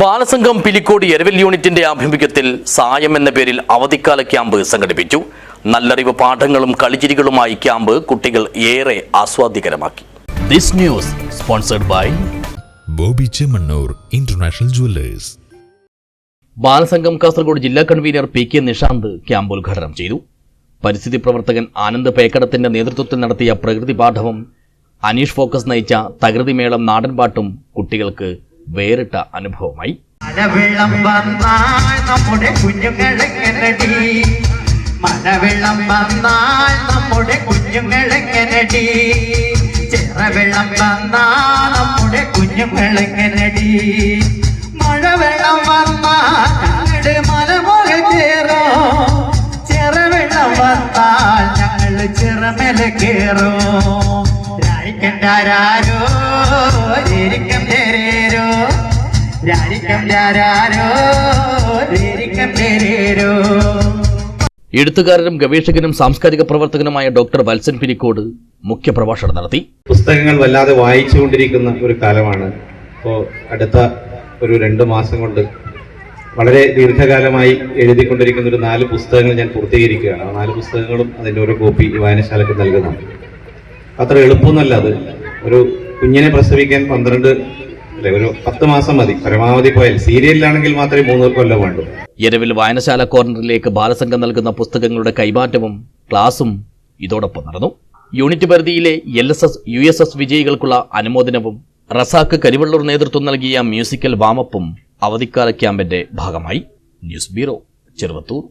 ബാലസംഘം പിലിക്കോട് എരവൽ യൂണിറ്റിന്റെ ആഭിമുഖ്യത്തിൽ സായം എന്ന പേരിൽ അവധിക്കാല ക്യാമ്പ് സംഘടിപ്പിച്ചു. നല്ലറിവ് പാഠങ്ങളും കളിചിരികളുമായി ക്യാമ്പ് കുട്ടികൾ ഏറെ ആസ്വാദ്യകരമാക്കി. This news sponsored by Boby Chemmanur international jewellers. Balasangham Kasaragod ജില്ലാ convener P K Nishanth camp ഉദ്ഘാടനം ചെയ്തു. പരിസ്ഥിതി പ്രവർത്തകൻ ആനന്ദ് പേക്കടത്തിന്റെ നേതൃത്വത്തിൽ നടത്തിയ പ്രകൃതി പാഠവും അനീഷ് ഫോക്കസ് നയിച്ച തകൃതിമേളം നാടൻപാട്ടും കുട്ടികൾക്ക് വേറിട്ട അനുഭവമായി. മഴവെള്ളം വന്നാൽ ചിറമല കേറോ രാരിക്കണ്ടാരോ രേരിക്കം എഴുത്തുകാരനും ഗവേഷകനും സാംസ്കാരിക പ്രവർത്തകനുമായ ഡോക്ടർ വത്സൻ മുഖ്യ പ്രഭാഷണം നടത്തി. പുസ്തകങ്ങൾ വല്ലാതെ വായിച്ചുകൊണ്ടിരിക്കുന്ന ഒരു കാലമാണ്. ഇപ്പോൾ അടുത്ത ഒരു രണ്ട് മാസം കൊണ്ട് വളരെ ദീർഘകാലമായി എഴുതിക്കൊണ്ടിരിക്കുന്ന ഒരു നാല് പുസ്തകങ്ങൾ ഞാൻ പൂർത്തീകരിക്കുകയാണ്. ആ നാല് പുസ്തകങ്ങളും അതിന്റെ ഓരോ കോപ്പി വായനശാലയ്ക്ക് നൽകുന്നതാണ്. അത്ര എളുപ്പമൊന്നുമല്ല അത്. ഒരു കുഞ്ഞിനെ പ്രസവിക്കാൻ പന്ത്രണ്ട് അല്ലെ ഒരു പത്ത് മാസം മതി. പരമാവധി പോയാൽ സീരിയലിലാണെങ്കിൽ മാത്രമേ മൂന്ന് കൊല്ലം വേണ്ടൂ. എരവിൽ വായനശാല കോർണറിലേക്ക് ബാലസംഘം നൽകുന്ന പുസ്തകങ്ങളുടെ കൈമാറ്റവും ക്ലാസും ഇതോടൊപ്പം നടന്നു. യൂണിറ്റ് പരിധിയിലെ L S S U S S വിജയികൾക്കുള്ള അനുമോദനവും റസാക്ക് കരിവള്ളൂർ നേതൃത്വം നൽകിയ മ്യൂസിക്കൽ വാമപ്പും അവധിക്കാല ക്യാമ്പിന്റെ ഭാഗമായി. News bureau Cheruvathur.